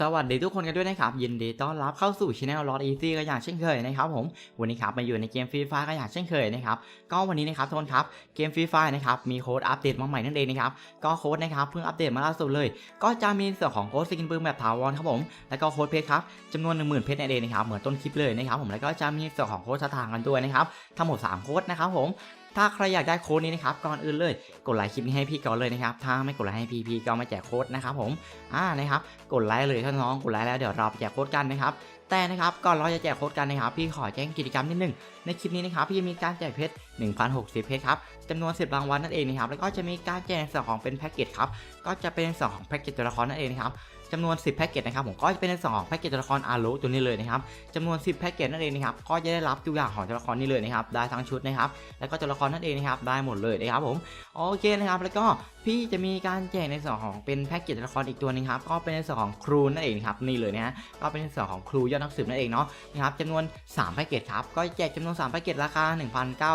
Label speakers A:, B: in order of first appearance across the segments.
A: สวัสดีทุกคนกันด้วยนะครับ ยินดีต้อนรับเข้าสู่ช anel ลอ d อีซี่ก็อย่างเช่นเคยนะครับผมวันนี้ครับมาอยู่ในเกมฟรีไฟก็อย่างเช่นเคยนะครับก็วันนี้นะครับทุกคนครับเกมฟรีไฟนะครับมีโค้ดอัปเดตมาใหม่นั่นเองนะครับก็โค้ดนะครับเพิ่งอัปเดตมาล่าสุดเลย ก็จะมีส่วนของโค้ดสกินปืนแบบถาวรครับผมแล้วก็โค้ดเพชรครับจำนวน1 0,000เพชรนั่นเองนะครับเหมือนต้นคลิปเลยนะครับผมแล้วก็จะมีส่วนของโค้ดสถานกันด้วยนะครับทั้งหมด3โค้ดนะครับผม ถ้าใครอยากได้โค้ดนี้นะครับก่อนอื่นเลย กดไลค์คลิปนี้ให้พี่ก่อนเลยนะครับ ถ้าไม่กดไลค์ให้พี่พี่ก็ไม่แจกโค้ดนะครับผมอ่านะครับ กดไลค์เลยถ้าน้องกดไลค์แล้วเดี๋ยวเราไปแจกโค้ดกันนะครับแต่นะครับก่อนเราจะแจกโค้ดกันนะครับ พี่ขอแจ้งกิจกรรมนิดนึงในคลิปนี้นะครับพี่จะมีการแจกเพชร 1,060 เพชรครับจำนวน 10รางวัลนั่นเองนะครับแล้วก็จะมีการแจกส่วนของเป็นแพ็กเกจครับก็จะเป็นในส่วนของแพ็กเกจตัวละครนั่นเองนะครับ จำนวน 10 แพ็กเกจนะครับผมก็จะเป็นในส่วนของแพ็กเกจตัวละครอารุตัวนี้เลยนะครับจำนวน 10 แพ็กเกจนั่นเองนะครับก็จะได้รับทุกอย่างของตัวละครนี้เลยนะครับได้ทั้งชุดนะครับแล้วก็ตัวละครนั่นเองนะครับได้หมดเลยนะครับผมโอเคนะครับแล้วก็พี่จะมีการแจกในส่วนของเป็นแพ็กเกจตัวละครอีกตัวหนึงครับก็เป็นในส่วนของครูนั่นเองครับนี่เลยนะฮะก็เป็นในส่วนของครูยอดนักสืบนั่นเองเนาะนะครับจำนวน 3 แพ็กเกจครับก็แจกจำนวน 3 แพ็กเกจราคา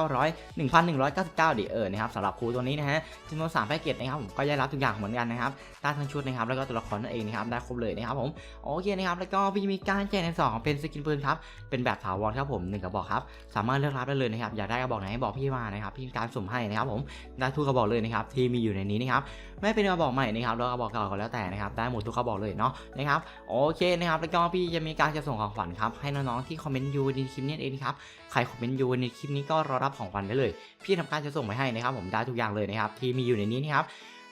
A: 1,900 1,199ดิเออนะครับสำหรับครูตัวนี้นะฮะจำนวน 3 แพ็กเกจนะครับผมก็ได้รับทุกอย่างเหมือนกันนะครับได้ทั้งชุดนะครับแล้วก็ตัวละครนั่นเองนะครับได้ครบเลยนะครับผมโอเคนะครับแล้วก็พี่มีการแจกในสองเป็นสกินปืนครับเป็นแบบถาวรครับผมหนึ่งกระบอกครับสามารถเลือกรับได้เลยนะครับอยากได้กระบอกไหนให้บอกพี่มานะครับพี่มีการสุ่มให้นะครับผมได้ทุกกระบอกเลยนะครับที่มีอยู่ในนี้นะครับไม่เป็นกระบอกใหม่นะครับแล้วกระบอกเก่าก็แล้วแต่นะครับได้หมดทุกกระบอกเลยเนาะนะครับโอเคนะครับแล้วก็พี่จะมีการจะส่งของขวัญครับให้น้องๆที่คอมเมนต์ยูในคลิปนี้เองนะครับใครคอมเมนต์ยูในคลิปนี้ก็รอรับของขวัญได้เลย พี่ทำการจะส่งไปให้นะครับผมได้ทุกอย่างเลยนะครับที่มีอยู่ในนี้นะครับ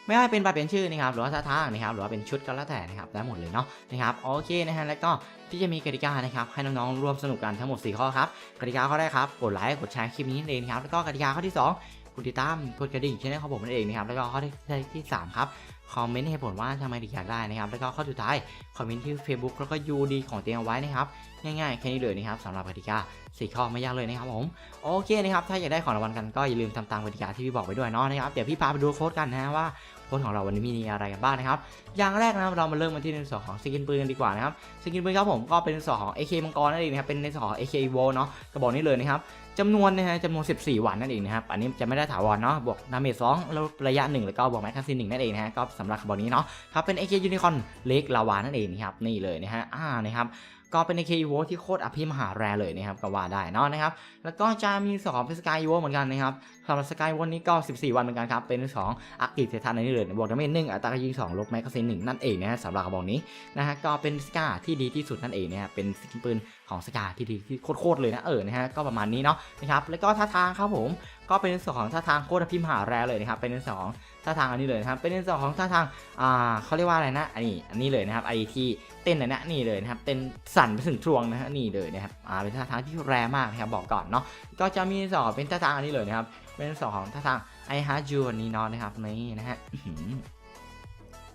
A: ไม่ว่าเป็นบัตรเป็นชื่อนะครับหรือว่าท่าทางนะครับหรือว่าเป็นชุดก็แล้วแต่นะครับได้หมดเลยเนาะนะครับโอเคนะฮะแล้วก็พี่จะมีกติกานะครับให้น้องๆร่วมสนุกกันทั้งหมด 4 ข้อครับกติกาข้อแรกครับกดไลค์กดแชร์คลิปนี้เองครับแล้วก็กติกาข้อที่ 2กดติดตามกดกระดิ่งช่องของผมนั่นเองนะครับแล้วก็ข้อที่ที่สามครับคอมเมนต์ให้ผลว่าทำไมถึงอยากได้นะครับ แล้วก็ข้อสุดท้าย คอมเมนต์ที่ Facebook แล้วก็ UD ของเตียงเอาไว้นะครับ ง่ายๆ แค่นี้เลยนะครับสำหรับกติกาสี่ข้อไม่ยากเลยนะครับผม โอเคนะครับ ถ้าอยากได้ของรางวัลกันก็อย่าลืมทำตามกติกาที่พี่บอกไปด้วยเนาะนะครับ เดี๋ยวพี่พาไปดูโค้ดกันนะว่า โค้ดของเราวันนี้มีอะไรกันบ้างนะครับ อย่างแรกนะครับเรามาเริ่มกันที่ในส่วนของสกินปืนกันดีกว่านะครับสกินปืนครับผมก็เป็นในส่วนของ AK มังกรนั่นเองนะครับเป็นในส่วนของ AK Evo เนาะกระบอกนี้เลยนะครับจำนวนนะฮะจำนวน 14 วันนั่นเองนะครับ อันนี้จะไม่ได้ถาวรเนาะ บวกดาเมจ2แล้วระยะ 1 แล้วก็บวกแมกกาซีน1นั่นเองนะฮะ ก็สำหรับกระบอกนี้เนาะครับเป็น AK Unicorn เล็กลาวานั่นเองนะครับ นี่เลยนะฮะ อ่า นะครับ ก็เป็น AK Evo ที่โคตรอภิมหาแรเลยนะครับก็ว่าได้เนาะนะครับ แล้วก็จะมีสองเป็นสกายอีโวเหมือนกันนะครับสำหรับสกายวันนี้ก็ 14 วันเหมือนกันครับ เป็น2องอักกิเซทันในนี้เลยบวกดาเมจหนึ่งอัตราการยิง2ลบแมกกาซีนหนึ่งนั่นเองนะฮะสำหรับกระบอกนี้นะฮะก็เป็นสกาที่ดีที่สุดนั่นเองนะฮะเป็นสกินปืน ของสกาที่ดีที่โคตรเลยนะเออนะฮะก็ประมาณนี้เนาะนะครับแล้วก็ท่าทางครับผมก็เป็นในส่วนของท่าทางโคตรอภิมหาแรเลยนะครับเป็นในส่วนของท่าทางอันนี้เลยนะครับเป็นในส่วนของท่าทางอ่าเขาเรียกว่าอะไรนะอันนี้อันนี้เลยนะครับไอที่เต้นนะนะนี่เลยนะครับเต้นสั่นไปถึงทรวงนะฮะนี่เลยนะครับอ่าเป็นท่าทางที่แรงมากนะครับบอกก่อนเนาะก็จะมีสองเป็นท่าทางอันนี้เลยนะครับเป็นสองของท่าทาง I h a r you อันนี้เนาะนะครับนี่นะฮะ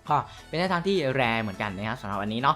A: ก็เป็นท่าทางที่แรงเหมือนกันนะครับสำหรับอันนี้เนาะ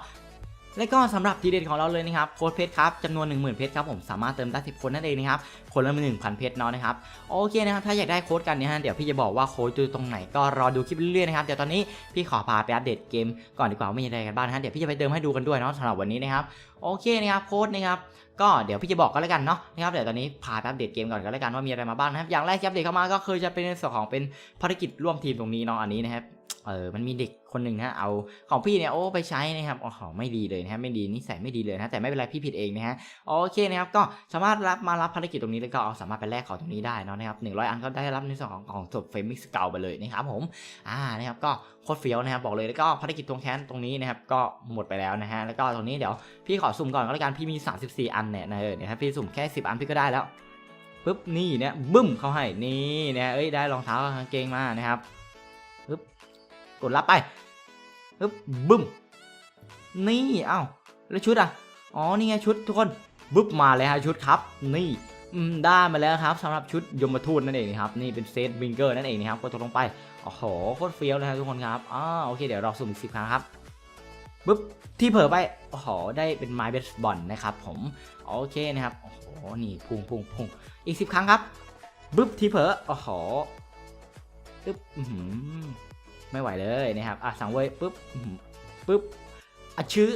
A: และก็สำหรับทีเด็ดของเราเลยนะครับโค้ดเพชรครับจำนวน 10,000 เพชรครับผมสามารถเติมได้10คนนั่นเองนะครับคนละ1,000 เพชรเนาะนะครับโอเคนะครับถ้าอยากได้โค้ดกันเนี่ยฮะเดี๋ยวพี่จะบอกว่าโค้ดอยู่ตรงไหนก็รอดูคลิปเรื่อยๆนะครับเดี๋ยวตอนนี้พี่ขอพาไปอัปเดตเกมก่อนดีกว่าว่ามีอะไรกันบ้างนะฮะเดี๋ยวพี่จะไปเติมให้ดูกันด้วยเนาะสำหรับวันนี้นะครับโอเคนะครับโค้ดนะครับก็เดี๋ยวพี่จะบอกกันแล้วกันเนาะนะครับเดี๋ยวตอนนี้พาไปอัปเดตเกมก่อนกันแล้วกันว่ามีอะไรมาบ้างนะครับอย่างแรกที่อัปเดตเข้ามาก็คือจะเป็นในส่วนของเป็นภารกิจร่วมทีมตรงนี้เนาะอันนี้นะครับ เออมันมีเด็กคนหนึ่งนะเอาของพี่เนี่ยโอ้ไปใช้นะครับโอ้โหไม่ดีเลยนะครับไม่ดีนิสัยไม่ดีเลยนะแต่ไม่เป็นไรพี่ผิดเองนะฮะโอเคนะครับก็สามารถรับมารับภารกิจตรงนี้แล้วก็เอาสามารถไปแลกของตรงนี้ได้นะครับหนึ่งร้อยอันก็ได้รับในส่วนของของศพเฟมิกสเกลไปเลยนะครับผมอ่านะครับก็โคตรเฟี้ยวนะครับบอกเลยแล้วก็ภารกิจตรงแค้นตรงนี้นะครับก็หมดไปแล้วนะฮะแล้วก็ตรงนี้เดี๋ยวพี่ขอสุ่มก่อนก็แล้วกันพี่มี 34 อันเนี่ยนะเออเนี่ยถ้าพี่สุ่มแค่10 อันพี่ก็ได้แล้วปุ๊บนี่เนี่ยบึ้มเขาให้นี่นะเอ้ยได้รองเท้ากางเกงมานะครับ กดรับไปปึ๊บบึ้ม นี่เอ้าแล้วชุดอะ อ๋อ นี่ไงชุดทุกคน บึ้บมาเลยฮะชุดครับ นี่ได้มาแล้วครับสำหรับชุดยมทูตนั่นเองนะครับ นี่เป็นเซตวิงเกอร์นั่นเองนะครับกดตกลงไปโอ้โหโคตรเฟี้ยวเลยครับทุกคนครับอ่าโอเคเดี๋ยวเราสุ่มอีกสิบครั้งครับปึ๊บที่เผลอไปโอ้โหได้เป็นไม้เบสบอลนะครับผมโอเคนะครับโอ้โหนี่พุ่งพุ่งพุ่งอีกสิบครั้งครับปึ๊บที่เผลอโอ้โหปึ๊บอื้อหือ ไม่ไหวเลยนะครับอะสังเวยปุ๊บปุ๊บอะชื้อ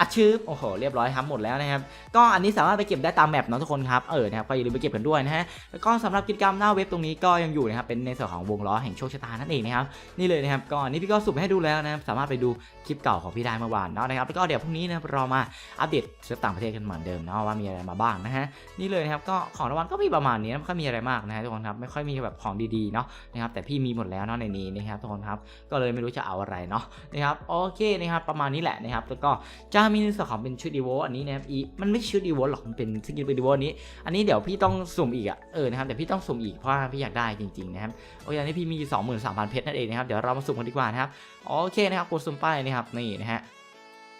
A: อะชื้อโอ้โหเรียบร้อยครับหมดแล้วนะครับก็อันนี้สามารถไปเก็บได้ตามแมปเนาะทุกคนครับเออนะครับก็อย่าลืมไปเก็บกันด้วยนะฮะแล้วก็สำหรับกิจกรรมหน้าเว็บตรงนี้ก็ยังอยู่นะครับเป็นในส่วนของวงล้อแห่งโชคชะตานั่นเองนะครับนี่เลยนะครับก็อันนี้พี่ก็สุ่มให้ดูแล้วนะครับสามารถไปดู คลิปเก่าของพี่ได้เมื่อวานเนาะนะครับแล้วก็เดี๋ยวพรุ่งนี้นะครับเรามาอัปเดตเซิร์ฟต่างประเทศกันเหมือนเดิมเนาะว่ามีอะไรมาบ้างนะฮะนี่เลยนะครับก็ของรางวัลก็มีประมาณนี้นะไม่ค่อยมีอะไรมากนะฮะทุกคนครับไม่ค่อยมีแบบของดีๆเนาะนะครับแต่พี่มีหมดแล้วเนาะในนี้นะครับทุกคนครับก็เลยไม่รู้จะเอาอะไรเนาะนะครับโอเคนะครับประมาณนี้แหละนะครับแล้วก็จะมีในส่วนของเป็นชุดอีโวอันนี้นะครับอีมันไม่ชุดอีโวหรอกมันเป็นสกินอีโวอันนี้ อันนี้เดี๋ยวพี่ต้องสุ่มอีกอะเออนะครับเดี๋ยวพี่ต้องสุ่มอีกเพราะว่าพี่อยากได้จริงๆนะครับโอเคอันนี้พี่มี 23,000เพชรนั่นเองนะครับเดี๋ยวเรามาสุ่มกันดีกว่านะครับ โอเคนะครับกดสุ่มไปนะครับนี่นะฮะ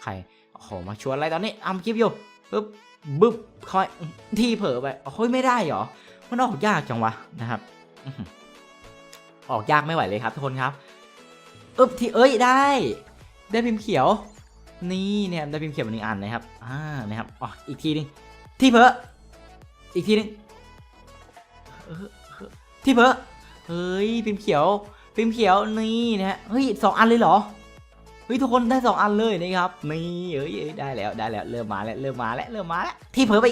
A: ใครโอ้โหมาชวนอะไรตอนนี้อัมคลิปอยู่ปึ๊บบึ๊บคอยที่เผลอไปโอ้ยไม่ได้เหรอมันออกยากจังวะนะครับออกยากไม่ไหวเลยครับทุกคนครับอึ๊บที่เอ้ยได้ ได้พิมพ์เขียว นี่เนี่ยได้พิมพ์เขียวหนึ่งอันนะครับอ่านะครับอ๋ออีกทีนึงที่เผลออีกทีนึงที่เพอเฮ้ยพิมพ์เขียว พิมพ์เขียวนี่นะฮะเฮ้ยสองอันเลยเหรอเฮ้ยทุกคนได้สองอันเลยนะครับนี่เอ้ยได้แล้วได้แล้วเริ่มมาแล้วเริ่มมาแล้วเริ่มมาแล้วที่เพอไป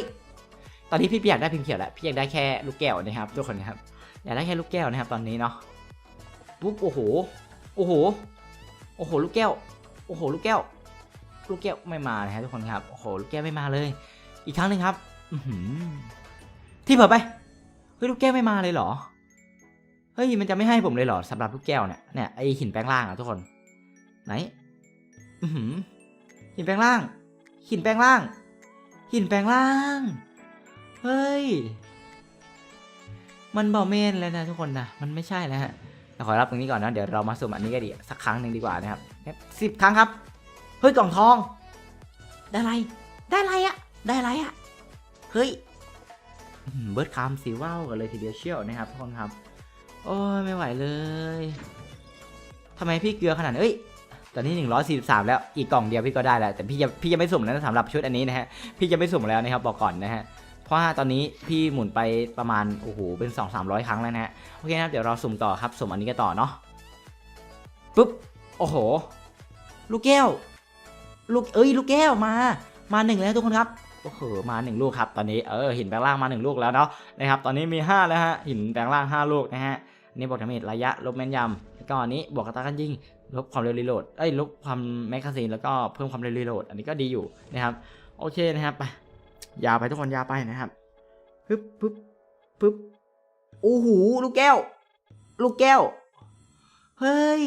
A: ตอนนี้พี่อยากได้พิมพ์เขียวแล้วพี่อยากได้แค่ลูกแก้วนะครับทุกคนครับอยากได้แค่ลูกแก้วนะครับ ตอนนี้เนาะปุ๊บโอ้โหโอ้โหโอ้โหลูกแก้วโอ้โหลูกแก้ว ลูกแก้วไม่มานะฮะทุกคนครับโอ้โหลูกแก้วไม่มาเลย อีกครั้งหนึ่งครับอืที่เผลอไปเฮ้ยลูกแก้วไม่มาเลยเหรอ เฮ้ยมันจะไม่ให้ผมเลยเหรอสำหรับลูกแก้วเนี่ยเนี่ยไอหินแปลงร่างอะทุกคน ไหนอือหือหินแปลงร่าง หินแปลงร่าง หินแปลงร่าง เฮ้ย มันบอเมนแล้วนะทุกคนนะมันไม่ใช่แล้วฮะเดี๋ยวขอรับตรงนี้ก่อนนะเดี๋ยวเรามาสุ่มอันนี้กันดีสักครั้งหนึ่งดีกว่านะครับสิบครั้งครับเฮ้ยกล่องทอง ได้อะไร ได้อะไรอะได้อะไรอะเฮ้ยเบิร์ดคามสีว่าวกันเลยทีเดียวเชียวนะครับทุกคนครับ โอ้ยไม่ไหวเลยทำไมพี่เกลือขนาดเอ้ยตอนนี้ 143 แล้ว อีกกล่องเดียวพี่ก็ได้แล้ว แต่พี่จะพี่จะไม่สุ่มแล้วสำหรับชุดอันนี้นะฮะ พี่จะไม่สุ่มแล้วนะครับบอกก่อนนะฮะ เพราะว่าตอนนี้พี่หมุนไปประมาณ โอ้โห เป็น 2 3 0 0 ครั้งแล้วนะฮะ โอเคนะครับเดี๋ยวเราสุ่มต่อครับ สุ่มอันนี้กันต่อเนาะ ปุ๊บ โอ้โห ลูกแก้ว ลูก เอ้ย ลูกแก้วมา มาหนึ่งแล้วทุกคนครับ โอ้โห มาหนึ่งลูกครับ ตอนนี้ เออ หินแปลงร่างมาหนึ่งลูกแล้วเนาะ นะครับ ตอนนี้มี 5 แล้วฮะ หินแปลงร่าง 5 ลูกนะฮะ นี่บวกดาเมจระยะลบแม่นยำแล้วก็อันนี้บวกกระตากันยิงลบความเร็วรีโหลดเอ้ยลบความแมกกาซีนแล้วก็เพิ่มความเร็วรีโหลดอันนี้ก็ดีอยู่นะครับโอเคนะครับไปยาวไปทุกคนยาวไปนะครับปึ๊บปึ๊บปึ๊บโอ้โหลูกแก้ว ลูกแก้วเฮ้ย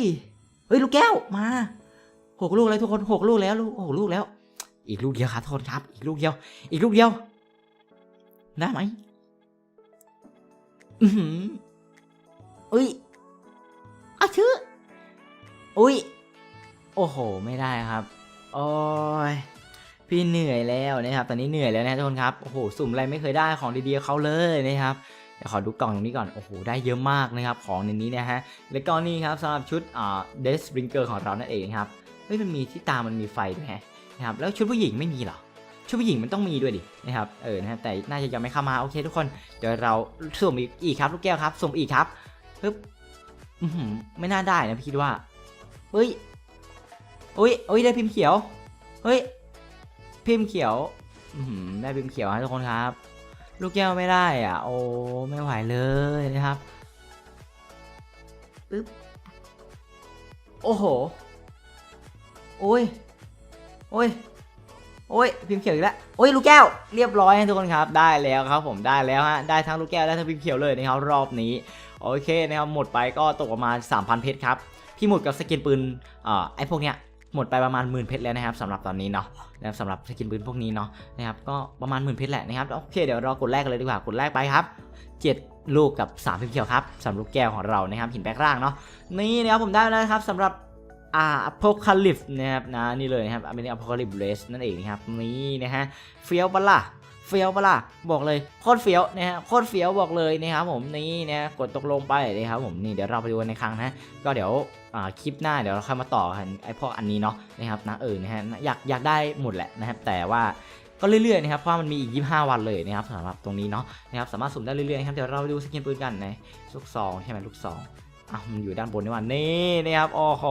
A: เฮ้ยลูกแก้วมาหกลูกแล้วทุกคนหกลูกแล้วลูกหกลูกแล้ว อีกลูกเดียวครับทุกคนครับ อีกลูกเดียว อีกลูกเดียวได้ไหมอื อุ้ยอาชื่ออุ้ย โอ้โห ไม่ได้ครับ โอ้ย พี่เหนื่อยแล้วนะครับ ตอนนี้เหนื่อยแล้วนะทุกคนครับ โอ้โห สุ่มอะไรไม่เคยได้ของดีๆเขาเลยนะครับเดี๋ยวขอดูกล่องตรงนี้ก่อน โอ้โห ได้เยอะมากนะครับ ของในนี้นะฮะ แล้วก็นี่ครับสำหรับชุดอ่าเดสบริงเกอร์ของเรานั่นเองครับ เฮ้ย มันมีที่ตามันมีไฟด้วยฮะนะครับ แล้วชุดผู้หญิงไม่มีหรอ ชุดผู้หญิงมันต้องมีด้วยดิ นะครับ เออ นะฮะแต่น่าจะยังไม่เข้ามา โอเคทุกคน เดี๋ยวเราสุ่มอีกครับ ลูกแก้วครับ สุ่มอีกครับ ปึ๊บไม่น่าได้นะพี่คิดว่า เฮ้ยอุ้ยอุ้ยได้พิมพ์เขียว เฮ้ย พิมพ์เขียวอือหือได้พิมพ์เขียวฮะทุกคนครับ ลูกแก้วไม่ได้อะ โอ้ไม่ไหวเลยนะครับปึ๊บโอ้โห โอ้ย โอ้ย โอ้ย พิมพ์เขียวอีกแล้ว โอ้ย ลูกแก้ว เรียบร้อยทุกคนครับ ได้แล้วครับผม ได้แล้วฮะ ได้ทั้งลูกแก้ว ได้ทั้งพิมพ์เขียวเลยนะครับรอบนี้ โอเคนะครับหมดไปก็ตกประมาณ 3,000 เพชรครับ พี่หมดกับสกินปืนอ่าไอ้พวกเนี้ยหมดไปประมาณหมื่นเพชรแล้วนะครับสำหรับตอนนี้เนาะนะครับสำหรับสกินปืนพวกนี้เนาะนะครับก็ประมาณหมื่นเพชรแหละนะครับโอเคเดี๋ยวเรากดแรกกันเลยดีกว่ากดแรกไปครับ 7 ลูกกับ3พิมพ์เขียวครับสำหรับลูกแก้วของเรานะครับหินแปลงร่างเนาะนี่นะครับผมได้แล้วครับสำหรับอ่าอพคาลิฟนะครับนะนี่เลยนะครับเป็นอพคาลิฟเรสนั่นเองนะครับนี่นะฮะเฟี้ยวปะล่ะ เฟี้ยวปะล่ะบอกเลยโคตรเฟี้ยวนะฮะโคตรเฟี้ยวบอกเลยนะครับผมนี่นะกดตกลงไปนะครับผมนี่เดี๋ยวเราไปดูในครั้งนะก็เดี๋ยวคลิปหน้าเดี๋ยวเราค่อยมาต่อกันไอพวกอันนี้เนาะนะครับนะเออนะฮะอยากอยากได้หมดแหละนะครับแต่ว่าก็เรื่อยๆนะครับเพราะมันมีอีก 25 วันเลยนะครับสำหรับตรงนี้เนาะนะครับสามารถสุ่มได้เรื่อยๆครับเดี๋ยวเราไปดูสกินปืนกันในลูกซองใช่ไหมลูกซองอะมันอยู่ด้านบนนี่ว่านี่นะครับโอ้โห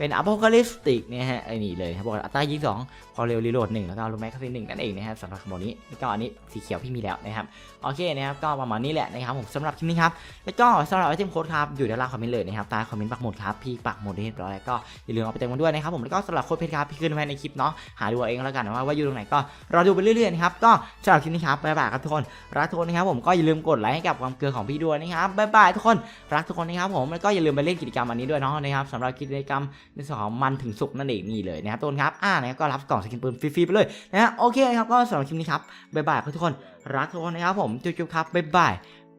A: เป็นอ p o c a l y p t i c เนี่ยฮะไอ้นี่เลยครับบอกอัตรายิงสองพอเร็วรีโหลดหนึ่งแล้วก็รูแม็กซ์หนึ่งนั่นเองนะครับสำหรับโหมดนี้แล้วก็อันนี้สีเขียวพี่มีแล้วนะครับโอเคนะครับก็ประมาณนี้แหละนะครับผมสำหรับคลิปนี้ครับแล้วก็สำหรับไอเทมโค้ดครับอยู่ด้านล่างคอมเมนต์เลยนะครับใต้คอมเมนต์ปักหมุดครับพี่ปักหมุดเรียบร้อยแล้วก็อย่าลืมเอาไปเติมมันด้วยนะครับผมแล้วก็สำหรับโค้ดเพชรครับพี่ขึ้นไว้ในคลิปเนาะหาดูเองแล้วกันว่าว่าอยู่ตรงไหนก็รอดูไปเรื่อยๆนะครับก็สำหรับคลิปนี้ครับบ๊ายบายครับทุกคนรักทุกคนนะครับผมก็อย่าลืมกดไลค์ให้กับความเกลือของพี่ด้วยนะครับบ๊ายบายทุกคนรักทุกคนนะครับผมแล้วก็อย่าลืมไปเล่นกิจกรรมอันนี้ด้วยเนาะนะครับสำหรับกิจกรรมในส่วนของมันถึงสุกนั่นเองนี่เลยนะครับทุกคนครับอ่านะครับก็รับกล่องสกินปืนฟรีๆไปเลยนะฮะโอเคครับก็สำหรับคลิปนี้ครับบ๊ายบายทุกคนรักทุกคนนะครับผมจุ๊บๆครับบ๊ายบาย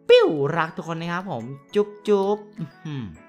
A: ปิ้วรักทุกคนนะครับผมจุ๊บๆ